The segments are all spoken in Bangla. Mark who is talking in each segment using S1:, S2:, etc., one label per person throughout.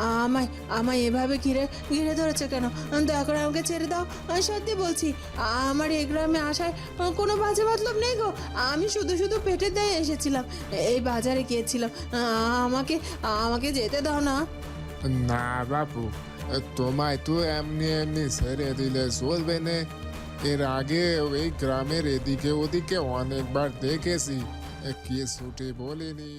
S1: আমায় আমায় এভাবে ঘিরে ঘিরে ধরেছে কেন? দয়া করে আমাকে ছেড়ে দাও। আমি সত্যি বলছি, আমার এই গ্রামে আসায় কোনো বাজে মতলব নেই গো। আমি শুধু শুধু পেটের দায়ে এসেছিলাম। এই বাজারে গিয়েছিলাম। আমাকে আমাকে যেতে দাও না।
S2: না বাবু তোমায় তো এমনি এমনি ছেড়ে দিলে চলবে না। এর আগে ওই গ্রামের এদিকে ওদিকে অনেকবার দেখেছি। কি ছুটি বলিনি।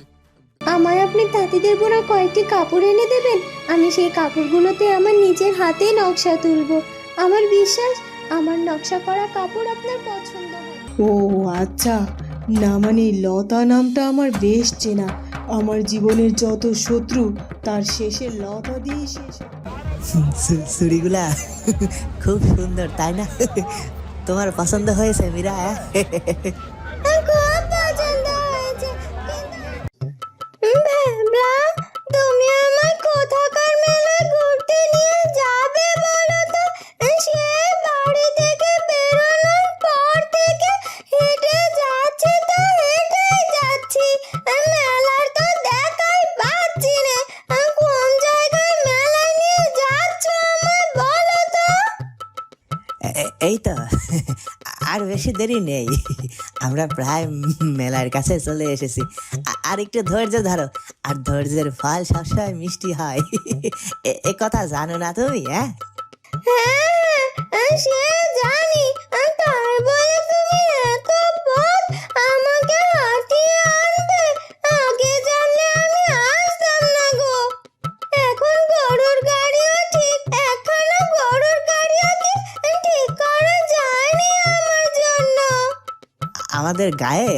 S3: আমায় আপনি তাঁতিদের বোনা কয়েকটি কাপড় এনে দেবেন? আমি সেই কাপড়গুলোতে আমার নিজের হাতে নকশা তুলব। আমার বিশ্বাস আমার নকশা করা কাপড় আপনার পছন্দ হবে।
S4: ও আচ্ছা না মানে লতা নামটা আমার বেশ চেনা। আমার জীবনের যত শত্রু তার শেষে লতা দিয়ে শেষ হয়।
S5: খুব সুন্দর তাই না? তোমার পছন্দ হয়েছে মীরা বেশি দেরি নেই। আমরা প্রায় মেলার কাছে চলে এসেছি। আর একটু ধৈর্য ধরো। আর ধৈর্যের ফল সবসময় মিষ্টি হয়। এ- কথা জানো না তুমি হ্যাঁ? আমাদের গায়ে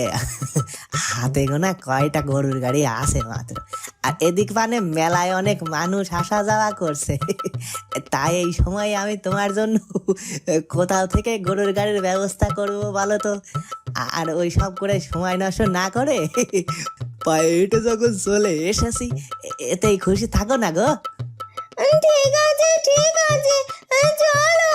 S5: হাতে গোনা কয়টা গরুর গাড়ি আছে মাত্র। আর এদিক মানে মেলায় অনেক মানুষ আসা যাওয়া করছে। তাই এই সময় আমি তোমার জন্য কোথাও থেকে গরুর গাড়ির ব্যবস্থা করব বলো তো? আর ওই সব করে সময় নষ্ট না করে পায়ে যখন চলে এসেছি, এতেই খুশি থাকো না গো?
S3: ঠিক আছে ঠিক আছে, চলো।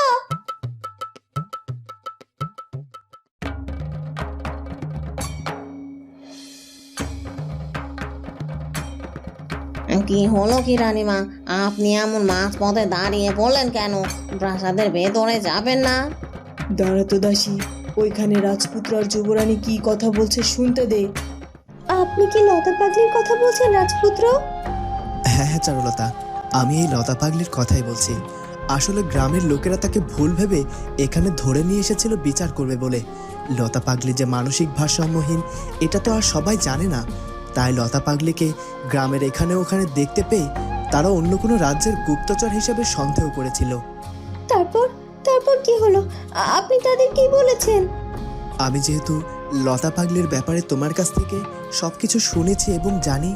S6: কি হলো কি রানীমা? আপনি এমন মাঝ পথে দাঁড়িয়ে পড়লেন কেন? প্রাসাদের ভেতরে যাবেন না।
S4: দাঁড়াতো দাসী ওইখানে রাজপুত্র আর যুবরানী কি কথা বলছে শুনতে দে।
S3: আপনি কি লতা পাগলির কথা বলছেন রাজপুত্র?
S7: হ্যাঁ হ্যাঁ চারুলতা আমি এই লতা পাগলির কথাই বলছি। আসলে গ্রামের লোকেরা তাকে ভুল ভেবে এখানে ধরে নিয়ে এসেছিল বিচার করবে বলে। লতা পাগলি যে মানসিক ভারসাম্যহীন এটা তো আর সবাই জানে না। তাই লতা পাগলিকে গ্রামের এখানে ওখানে দেখতে পেয়ে তারা অন্য কোনো রাজ্যের গুপ্তচর হিসেবে সন্দেহ করেছিল।
S3: তারপর? তারপর কি হলো? আপনি তাদের কি বলেছেন?
S7: আমি যেহেতু লতা পাগলির ব্যাপারে তোমার কাছ থেকে সব কিছু শুনেছি এবং জানি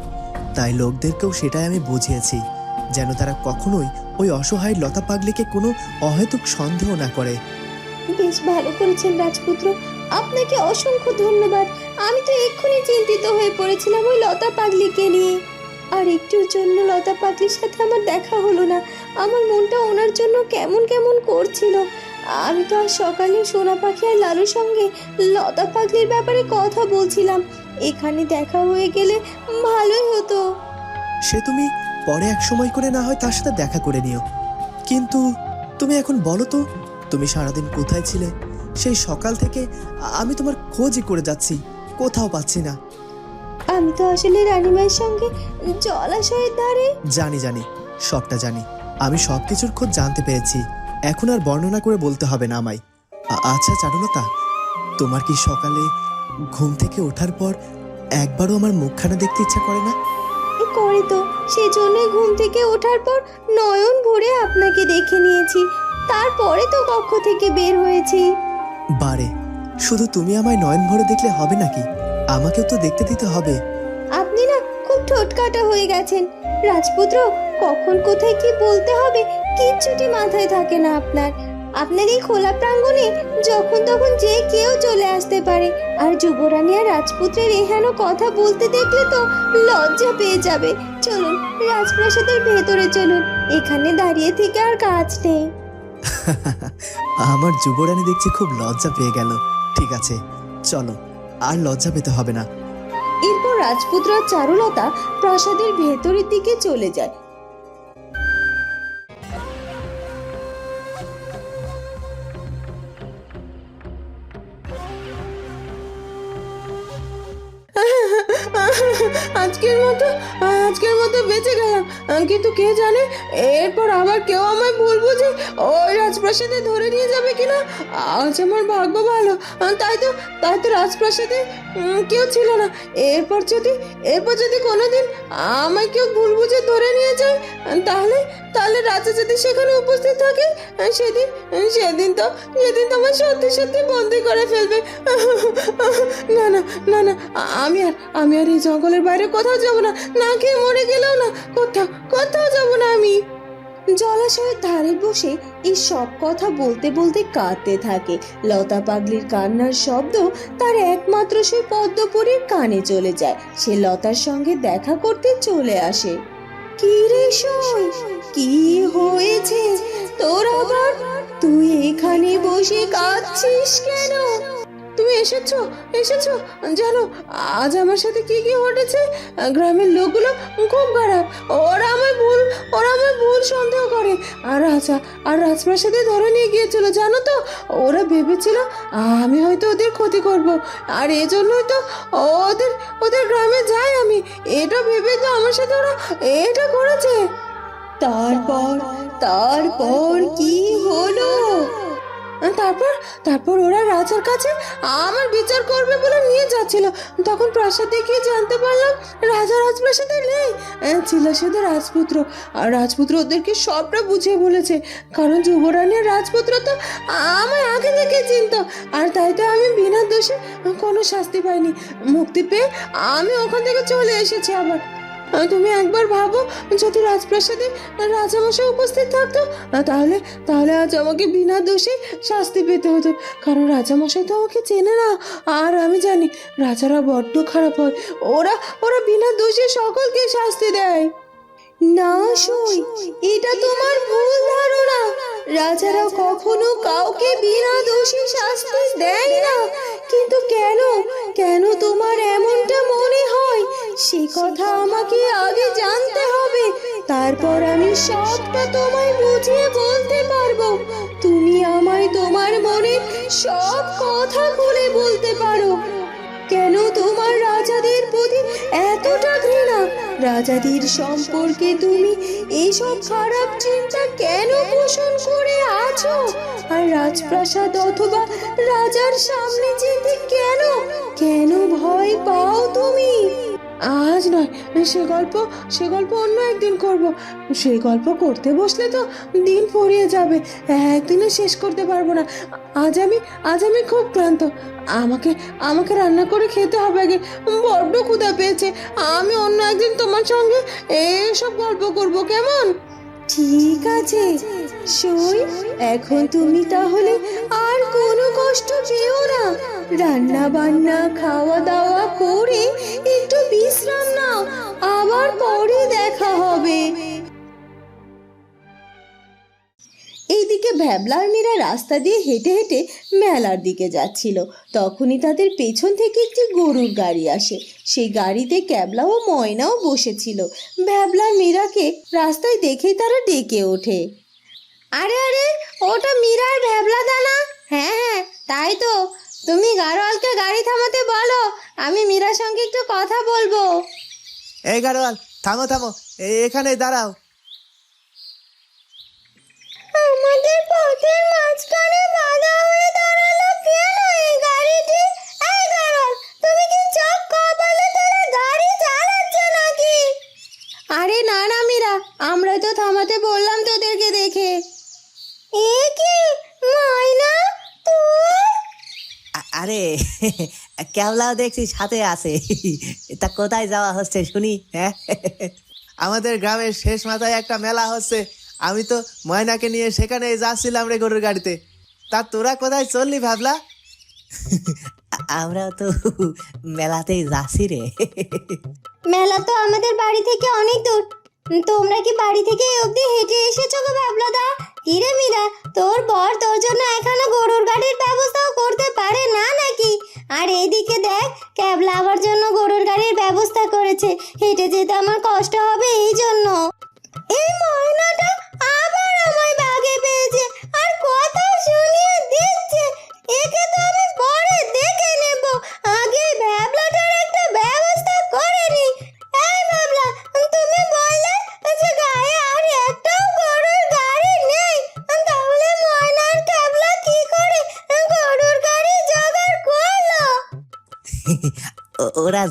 S7: তাই লোকদেরকেও সেটাই আমি বুঝিয়েছি যেন তারা কখনোই ওই অসহায় লতা পাগলিকে কোনো অহেতুক সন্দেহ না করে।
S3: বেশ ভালো করেছেন রাজপুত্র। আপনাকে অসংখ্য ধন্যবাদ। আমি তো এক্ষুনি চিন্তিত হয়ে পড়েছিলাম ওই লতা পাগলিকে নিয়ে। আর একটুর জন্য লতা পাগলির সাথে আমার দেখা হলো না। আমার মনটা ওনার জন্য কেমন কেমন করছিল। আমি তো আজ সকালে সোনা পাখি আর লালুর সঙ্গে লতা পাগলির ব্যাপারে কথা বলছিলাম। এখানে দেখা হয়ে গেলে ভালোই হতো।
S7: সে তুমি পরে এক সময় করে না হয় তার সাথে দেখা করে নিও। কিন্তু তুমি এখন বলো তো, তুমি সারাদিন কোথায় ছিলে? সেই সকাল থেকে আমি তোমার খোঁজই করে যাচ্ছি। কোথাও পাচ্ছি না।
S3: আমি তো আসলে রানীমায়ের সঙ্গে জলাশয়ের ধারে
S7: জানি জানি সবটা জানি। আমি সব কিছুর খোঁজ জানতে পেরেছি। এখন আর বর্ণনা করে বলতে হবে না আমায়। আচ্ছা চারুলতা তোমার কি সকালে ঘুম থেকে ওঠার পর একবারও আমার মুখখানা দেখতে ইচ্ছা করে না?
S3: করে তো। সেজন্যই ঘুম থেকে ওঠার পর নয়ন ভরে আপনাকে দেখে নিয়েছি। তারপরে তো কক্ষ থেকে বের হয়েছি।
S7: বারে, শুধু তুমি আমায় নয়ন ভরে দেখলে হবে নাকি? আমাকেও তো দেখতে দিতে হবে।
S3: আপনি না খুব ঠোঁটকাটা হয়ে গেছেন। রাজপুত্র, কখন কোথায় কি বলতে হবে কিচ্ছুটি মাথায় থাকে না আপনার। আপনার এই খোলা প্রাঙ্গণে যখন তখন যে কেউ চলে আসতে পারে। আর যুবরানী আর রাজপুত্রের এহেন কথা বলতে দেখলে তো লজ্জা পেয়ে যাবে। চলুন, রাজপ্রাসাদের ভেতরে চলুন। এখানে দাঁড়িয়ে থেকে আর কাজ নেই।
S7: আমার যুবরানী দেখছি খুব লজ্জা পেয়ে গেল। ঠিক আছে চলো আর লজ্জা পেতে হবে না।
S3: এরপর রাজপুত্র চারুলতা প্রাসাদের ভেতরের দিকে চলে যায়।
S1: আজকের মতো আজকের মতো বেঁচে গেলাম। কিন্তু কে জানে, এরপর আবার কেউ আমায় ভুল বুঝে ওই রাজপ্রাসাদে ধরে নিয়ে যাবে কিনা? আজ আমার ভাগ্য ভালো। তাই তো তাই তো রাজপ্রাসাদে কেউ ছিল না। এরপর যদি এরপর যদি কোনোদিন আমায় কেউ ভুল বুঝে ধরে নিয়ে যায়, তাহলে তাহলে রাজা যদি সেখানে উপস্থিত থাকে, সেদিন সেদিন তো সেদিন তো আমার সত্যি সত্যি বন্দি করে ফেলবে। না না না না, আমি আর আমি আর এই জঙ্গলের বাইরে কোথাও যাব না। না খেয়ে মরে গেলেও না, কোথাও কোথাও যাব না আমি।
S3: জলাশয়ের ধারে বসে এই সব কথা বলতে বলতে কাঁদতে থাকে। লতা পাগলির কান্নার শব্দ তার একমাত্র সেই পদ্মপুরীর কানে চলে যায়। সে লতার সঙ্গে দেখা করতে চলে আসে। কি রে কি হয়েছে? তোর আবার তুই এখানে বসে কাঁদছিস কেন?
S1: এসেছ এসেছ? জানো, আজ আমার সাথে কি কি ঘটেছে? গ্রামের লোকগুলো খুব খারাপ। ওরা আমায় ভুল, ওরা আমায় ভুল সন্দেহ করে। আর রাজা, আর রাজপ্রাসাদে ধরে নিয়ে গিয়েছিল, জানো তো? ওরা ভেবেছিল আমি হয়তো ওদের ক্ষতি করব। আর এজন্যই তো ওদের ওদের গ্রামে যাই আমি। এটা ভেবে তো আমার সাথে ওরা এটা করেছে।
S3: তারপর তারপর কি হলো?
S1: তারপর? তারপর ওরা রাজার কাছে আমার বিচার করবে বলে নিয়ে যাচ্ছিল। তখন প্রাসাদে গিয়ে জানতে পারলাম রাজা রাজপ্রাসাদে নেই। ছিল শুধু রাজপুত্র। আর রাজপুত্র ওদেরকে সবটা বুঝিয়ে বলেছে। কারণ যুবরানী আর রাজপুত্র তো আমায় আগে থেকে চিনত। আর তাই তো আমি বিনা দোষে কোনো শাস্তি পাইনি। মুক্তি পেয়ে আমি ওখান থেকে চলে এসেছি আবার। তুমি একবার ভাবো, যদি রাজপ্রাসাদে রাজামশাই উপস্থিত থাকতো তাহলে তাহলে আজ আমাকে বিনা দোষে শাস্তি পেতে হতো। কারণ রাজামশাই তো আমাকে চেনে না। আর আমি জানি, রাজারা বড্ড খারাপ হয়। ওরা ওরা বিনা দোষে সকলকে শাস্তি দেয়।
S3: না সই, এটা তোমার ভুল ধারণা। রাজারা কখনো কাউকে বিনা দোষী শাস্তি দেয় না। কিন্তু কেন? কেন তোমার এমনটা মনে হয়? সে কথা আমাকে আগে জানতে হবে। তারপর আমি সবটা তোমায় বুঝিয়ে বলতে পারব। তুমি আমায় তোমার মনে সব কথা খুলে বলতে পারো। কেন প্রতি এতটা ঘৃণা। রাজাদের সম্পর্কে তুমি এইসব খারাপ চিন্তা কেন পোষণ করে আছো? আর রাজপ্রাসাদ অথবা রাজার সামনে যেতে কেন? কেন ভয় পাও তুমি?
S1: আজ নয়, সে গল্প সে গল্প অন্য একদিন করব। সেই গল্প করতে বসলে তো দিন ফুরিয়ে যাবে একদিনে শেষ করতে পারব না। আজ আমি আজ আমি খুব ক্লান্ত। আমাকে আমাকে রান্না করে খেতে হবে আগে। বড্ড ক্ষুধা পেয়েছে। আমি অন্য একদিন তোমার সঙ্গে এসব গল্প করব, কেমন?
S3: ঠিক আছে, সই। এখন তুমি তাহলে আর কোনো কষ্ট পেও না। রান্না বান্না খাওয়া দাওয়া করে বিশ্রাম নাও আবার পরে দেখা হবে। এইদিকে ভ্যাবলার মেয়েরা রাস্তা দিয়ে হেঁটে হেঁটে মেলার দিকে যাচ্ছিল। তখনই তাদের পেছন থেকে একটি গরুর গাড়ি আসে। সেই গাড়িতে ক্যাবলা ও ময়নাও বসেছিল। ভ্যাবলার মীরাকে রাস্তায় দেখেই তারা ডেকে ওঠে। আরে আরে, ওটা মীরার ভ্যাবলা দানা? হ্যাঁ হ্যাঁ তাই তো। তুমি গাড়োয়ালকে গাড়ি থামাতে বলো আমি মীরার সঙ্গে একটু কথা বলব।
S7: এই গাড়োয়াল থামো থামো এখানে দাঁড়াও।
S3: আমাদের পথের মাঝখানে বাধা হয়ে দাঁড়াল কেন এই গাড়িটি? এই গাড়ল তুমি কি চোখ কপালে গাড়ি চালাচ্ছে নাকি? আরে না না মীরা আমরা তো থামাতে বললাম তোদেরকে দেখে। এ কি? ময়না
S5: আরে ক্যাবলাও দেখছি সাথে আছে। তা কোথায় যাওয়া হচ্ছে শুনি হ্যাঁ?
S7: আমাদের গ্রামের শেষ মাথায় একটা মেলা হচ্ছে। আমি তো ময়নাকে নিয়ে সেখানে যাচ্ছিলাম রে গরুর গাড়িতে। তা তোরা কোথায় চললি ভাবলা?
S5: আমরা তো মেলাতেই যাচ্ছি রে।
S3: মেলা তো আমাদের বাড়ি থেকে অনেক দূর। তোমরা কি বাড়ি থেকে অবধি হেঁটে এসেছ গো বাবলাদা? কিরে মিরা, তোর বর তোর জন্য এখনও গরুর গাড়ির ব্যবস্থাও করতে পারে না নাকি? আর এইদিকে দেখ, ক্যাবলা আমার জন্য গরুর গাড়ির ব্যবস্থা করেছে। হেঁটে যেতে আমার কষ্ট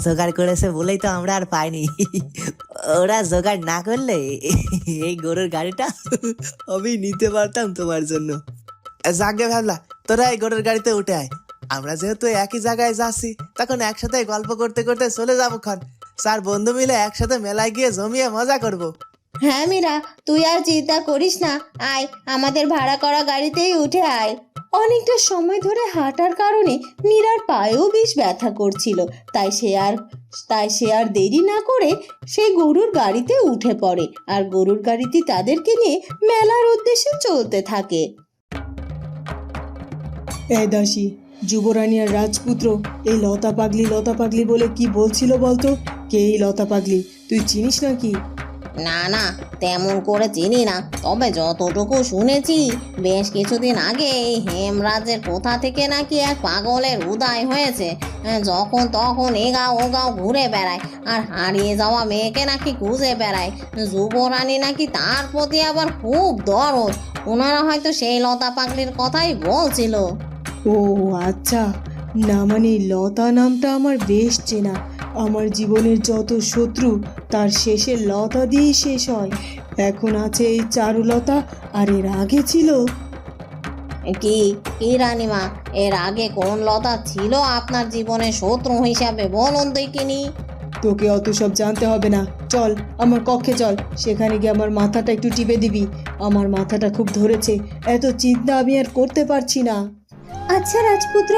S5: জোগাড় করেছে বলেই তো আমরা আর পাইনি। ওরা জোগাড় না করলে এই গরুর গাড়িটা
S7: আমি নিতে পারতাম তোমার জন্য। যাকে ভাবলা তোরা এই গরুর গাড়িতে উঠে আয়। আমরা যেহেতু একই জায়গায় যাচ্ছি, তখন একসাথে গল্প করতে করতে চলে যাব খন স্যার বন্ধু মিলে একসাথে মেলায় গিয়ে জমিয়ে মজা করব।
S3: হ্যাঁ মীরা, তুই আর চিন্তা করিস না, আয়, আমাদের ভাড়া করা গাড়িতেই উঠে আয়। অনেকটা সময় ধরে হাঁটার কারণে মীরার পায়েও বেশ ব্যথা করছিল। তাই সে আর, তাই সে আর দেরি না করে সেই গরুর গাড়িতে উঠে পড়ে আর গরুর গাড়িতে তাদেরকে নিয়ে মেলার উদ্দেশ্যে চলতে থাকে।
S4: এই দাসী, যুবরানী আর রাজপুত্র, এই লতা পাগলি লতা পাগলি বলে কি বলছিল বলতো? কে এই লতা পাগলি? তুই চিনিস নাকি?
S6: না না তেমন করে চিনি না। তবে যতটুকু শুনেছি বেশ কিছুদিন আগে এই হেমরাজের কোথা থেকে নাকি এক পাগলের উদয় হয়েছে। হ্যাঁ, যখন তখন এগাও ওগাও ঘুরে বেড়ায় আর হারিয়ে যাওয়া মেয়েকে নাকি খুঁজে বেড়ায়। যুবরানী নাকি তার প্রতি আবার খুব দরদ। ওনারা হয়তো সেই লতা পাগলির কথাই বলছিল।
S4: ও আচ্ছা না মানে লতা নামটা আমার বেশ চেনা। আমার জীবনের যত শত্রু তার শেষে লতা দিয়েই শেষ হয়। এখন আছে এই চারুলতা আর এর আগে ছিল?
S6: কি? কি রানীমা? এর আগে কোন লতা ছিল আপনার জীবনে শত্রু হিসাবে? বলুন দেখিনি।
S4: তোকে অত সব জানতে হবে না। চল আমার কক্ষে চল। সেখানে গিয়ে আমার মাথাটা একটু টিপে দিবি। আমার মাথাটা খুব ধরেছে। এত চিন্তা আমি আর করতে পারছি না।
S3: আচ্ছা রাজপুত্র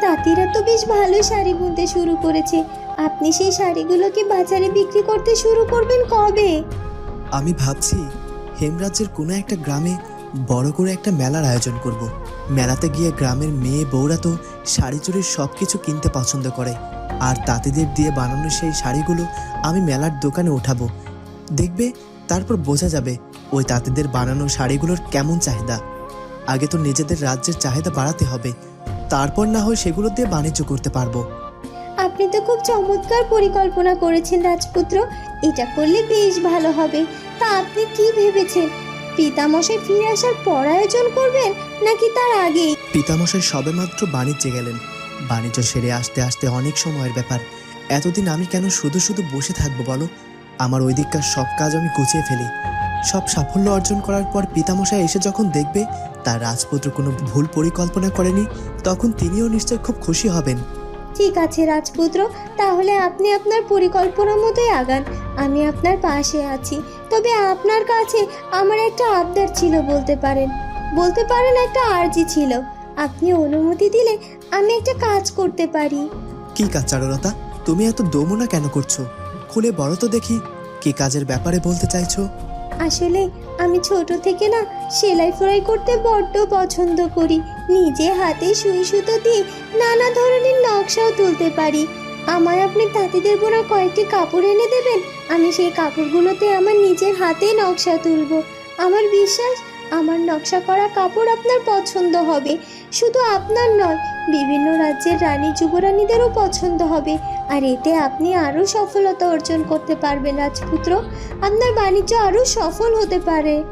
S3: তাঁতিরা তো বেশ ভালো শাড়ি বুনতে শুরু করেছে। আপনি সেই শাড়িগুলোকে বাজারে বিক্রি করতে শুরু করবেন কবে?
S7: আমি ভাবছি হেমরাজ্যের কোনো একটা গ্রামে বড় করে একটা মেলার আয়োজন করব। মেলাতে গিয়ে গ্রামের মেয়ে, বউরা তো শাড়ি চুড়ির সব কিছু কিনতে পছন্দ করে। আর তাঁতিদের দিয়ে বানানো সেই শাড়িগুলো আমি মেলার দোকানে ওঠাবো দেখবে তারপর বোঝা যাবে ওই তাঁতিদের বানানো শাড়িগুলোর কেমন চাহিদা। আগে তো নিজেদের রাজ্যের চাহিদা বাড়াতে হবে। তারপর না হয় সেগুলো দিয়ে বাণিজ্য করতে পারব।
S3: আপনি তো খুব চমৎকার পরিকল্পনা করেছেন, রাজপুত্র। এটা করলে বেশ ভালো হবে। তা আপনি কি ভেবেছেন? পিতামশাই ফিরে আসার পর আয়োজন করবেন, নাকি তার আগেই?
S7: পিতামশাই সবেমাত্র বাণিজ্যে গেলেন। বাণিজ্য সেরে আসতে আসতে অনেক সময়ের ব্যাপার। এতদিন আমি কেন শুধু শুধু বসে থাকব বলো? আমার ওই দিককার সব কাজ আমি গুছিয়ে ফেলি। সব সাফল্য অর্জন করার পর পিতামশাই এসে যখন দেখবে, তার রাজপুত্র কোনো ভুল পরিকল্পনা করেনি, তখন তিনিও নিশ্চয় খুব খুশি হবেন।
S3: ঠিক আছে রাজপুত্র। তাহলে আপনি আপনার পরিকল্পনা মতোই আগান। আমি আপনার পাশে আছি। তবে আপনার কাছে আমার একটা আবদার ছিল বলতে পারেন। বলতে পারেন একটা আর্জি ছিল। আপনি অনুমতি দিলে আমি একটা কাজ করতে পারি।
S7: কি কাজ চারুলতা? তুমি এত দমনা কেন করছ? খুলে বড় তো দেখি কি কাজের ব্যাপারে বলতে চাইছো?
S3: আসলে আমি ছোট থেকে না সেলাই ফ্রাই করতে বড্ড পছন্দ করি। নিজে হাতে সুই সুতো দিয়ে নানা ধরনের নকশাও তুলতে পারি। আমার আপনি তাঁতিদের বোনা কয়েকটি কাপড় এনে দেবেন, আমি সেই কাপড়গুলোতে আমার নিজের হাতে নকশা তুলব। আমার বিশ্বাস, আমার নকশা করা কাপড় আপনার পছন্দ হবে। শুধু আপনার নয়, বিভিন্ন রাজ্যের রানী যুবরানীদেরও পছন্দ হবে। আর এতে আপনি আরও সফলতা অর্জন করতে পারবেন, রাজপুত্র। আপনার বাণিজ্য আরও সফল হতে পারে।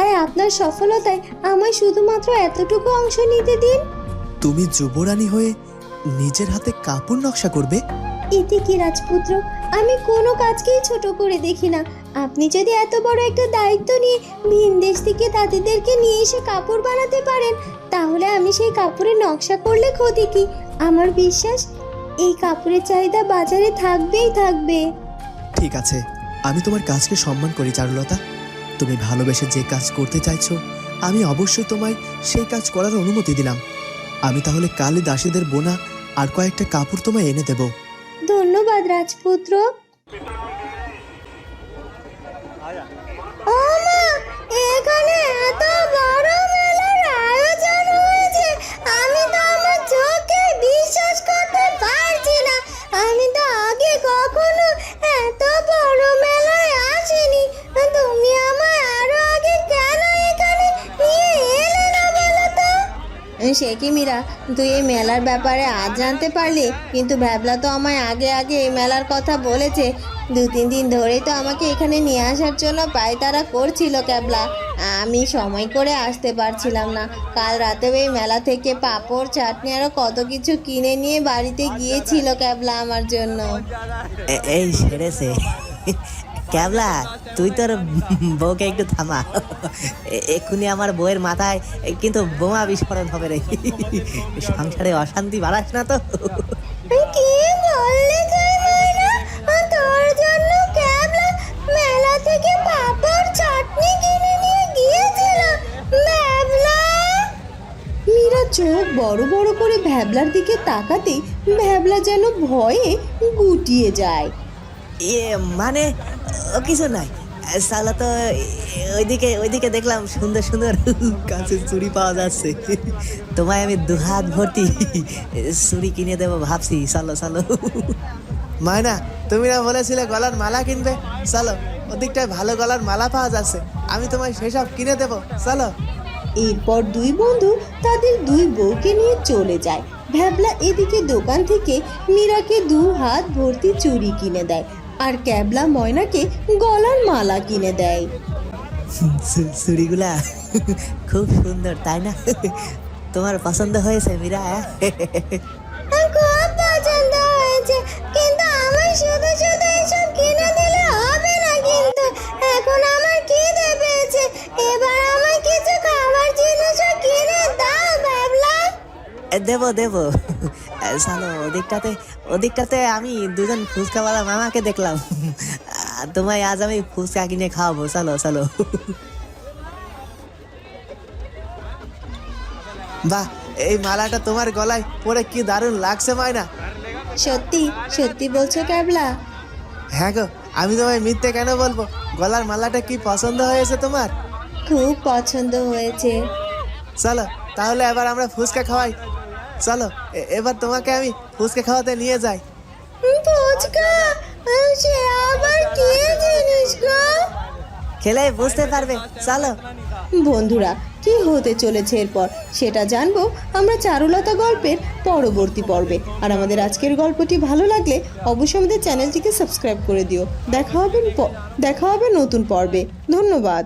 S3: তাই আপনার সফলতায় আমায় শুধুমাত্র এতটুকু অংশ নিতে দিন।
S7: তুমি যুবরানী হয়ে নিজের হাতে কাপড় নকশা করবে?
S3: এতে কি রাজপুত্র? আমি কোনো কাজকেই ছোট করে দেখি না। আপনি যদি এত বড় একটা দায়িত্ব নিয়ে ভিন দেশ থেকে তাঁতিদেরকে নিয়ে এসে কাপড় বানাতে পারেন তাহলে আমি সেই কাপড়ের নকশা করলে ক্ষতি কি? আমার বিশ্বাস এই কাপড়ের চাহিদা বাজারে থাকবেই থাকবে।
S7: ঠিক আছে আমি তোমার কাজকে সম্মান করি চারুলতা। তুমি ভালোবেসে যে কাজ করতে চাইছো, আমি অবশ্যই তোমায় সেই কাজ করার অনুমতি দিলাম। আমি তাহলে কালই দাসীদের বোনা আর কয়েকটা কাপড় তোমায় এনে দেব।
S3: ধন্যবাদ, রাজপুত্র। আমি তো আগে কখনো এত বড় মেলায়
S6: সে কি মীরা? তুই এই মেলার ব্যাপারে আজ জানতে পারলি? কিন্তু ভ্যাবলা তো আমায় আগে আগে এই মেলার কথা বলেছে। দু তিন দিন ধরেই তো আমাকে এখানে নিয়ে আসার জন্য পায় তারা করছিল ক্যাবলা। আমি সময় করে আসতে পারছিলাম না। কাল রাতেও এই মেলা থেকে পাঁপড়, চাটনি আরও কত কিছু কিনে নিয়ে বাড়িতে গিয়েছিল ক্যাবলা আমার জন্য।
S5: এই সেরেছে ক্যাবলা তুই তোর বউকে একটু থামা। এক্ষুনি আমার বউয়ের মাথায় কিন্তু বোমা বিস্ফোরণ হবে রে। সংসারে অশান্তি বাড়াস না তো।
S3: কি বললি তোর জন্য ক্যাবলা মেলা থেকে পাপড় চাটনি কিনে নিয়ে গিয়েছিল।
S4: মীরা চোখ বড় বড় করে ভ্যাবলার দিকে তাকাতেই ভ্যাবলা যেন ভয়ে গুটিয়ে যায়।
S5: এ মানে কিছু নাই। সালা তো ওইদিকে ওইদিকে দেখলাম সুন্দর সুন্দর কাঁচের চুড়ি পাওয়া যাচ্ছে। তোমায় আমি দুহাত ভর্তি চুড়ি কিনে দেবো ভাবছি সালো সালো
S8: মায়না তুমি না বলেছিলে গলার মালা কিনবে? চলো ওদিকটায় ভালো গলার মালা পাওয়া যাচ্ছে। আমি তোমায় সেসব কিনে দেবো চলো
S4: এরপর দুই বন্ধু তাদের দুই বউকে নিয়ে চলে যায়। ভ্যাবলা এদিকে দোকান থেকে মীরাকে দু হাত ভর্তি চুড়ি কিনে দেয়। আর ক্যাবলা ময়নাকে গলার মালা কিনে দেয়।
S5: চুড়িগুলা খুব সুন্দর তাই না? তোমার পছন্দ হয়েছে মীরা হ্যাঁ?
S3: খুব পছন্দ হয়েছে কিন্তু আমার শুধু শুধু এসব কিনে দিলে হবে না কিন্তু। এখন আমার খিদে পেয়েছে এবার আমায় কিছু খাবার জিনিসও কিনে দাও
S5: দেবো দেবো। চলো ওদিকটাতে ওদিকটাতে আমি দুজন ফুচকাওয়ালা মামাকে দেখলাম। তোমায় আজ আমি ফুচকা কিনে খাওয়াবো চলো চলো।
S8: বাহ এই মালাটা তোমার গলায় পরে কি দারুণ লাগছে মায়না
S4: সত্যি সত্যি বলছো ক্যাবলা?
S8: হ্যাঁ গো আমি তোমায় মিথ্যে কেন বলব? গলার মালাটা কি পছন্দ হয়েছে তোমার?
S4: খুব পছন্দ হয়েছে।
S8: চলো তাহলে এবার আমরা ফুচকা খাওয়াই। চলো এবার তোমাকে আমি ফুচকা খাওয়াতে নিয়ে যাই।
S3: ফুচকা? সে আবার কি জিনিস গো?
S5: খেলে বুঝতে পারবে চলো।
S4: বন্ধুরা কি হতে চলেছে এরপর? সেটা জানব আমরা চারুলতা গল্পের পরবর্তী পর্বে। আর আমাদের আজকের গল্পটি ভালো লাগলে অবশ্যই আমাদের চ্যানেলটিকে সাবস্ক্রাইব করে দিও। দেখা হবে দেখা হবে নতুন পর্বে। ধন্যবাদ।